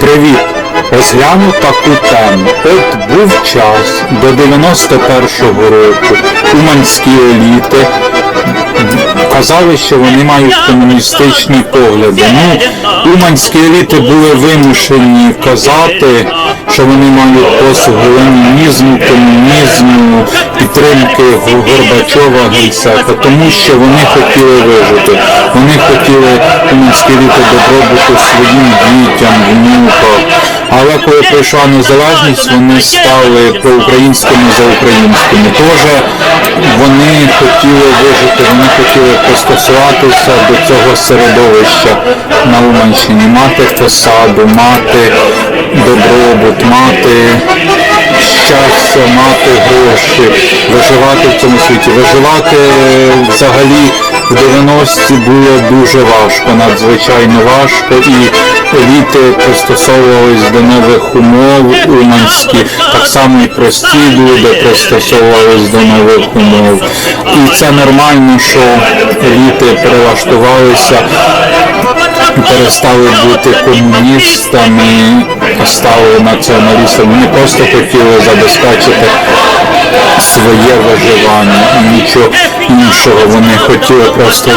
Привіт! Розгляну таку тему. От був час до 91-го року уманські еліти казали, що вони мають комуністичні погляди. Ну, уманські еліти були вимушені казати, що вони мають послуги ленінізму, комунізму, підтримки Горбачова, Гельсека, тому що вони хотіли вижити. Вони хотіли уманські добробуту своїм дітям, внукам. Але коли прийшла незалежність, вони стали проукраїнськими за українськими. Теж вони хотіли вижити, вони хотіли пристосуватися до цього середовища на Уманщині, мати посаду, мати добробут, мати щастя, мати гроші, виживати в цьому світі. Виживати е, взагалі в 90-ті було дуже важко, надзвичайно важко, і еліти пристосовувались до нових умов уманські, так само і прості люди пристосовувались до нових умов. І це нормально, що еліти прилаштувалися перестали бути комуністами, стали націоналістами. Вони просто хотіли забезпечити своє виживання нічого іншого. Вони хотіли просто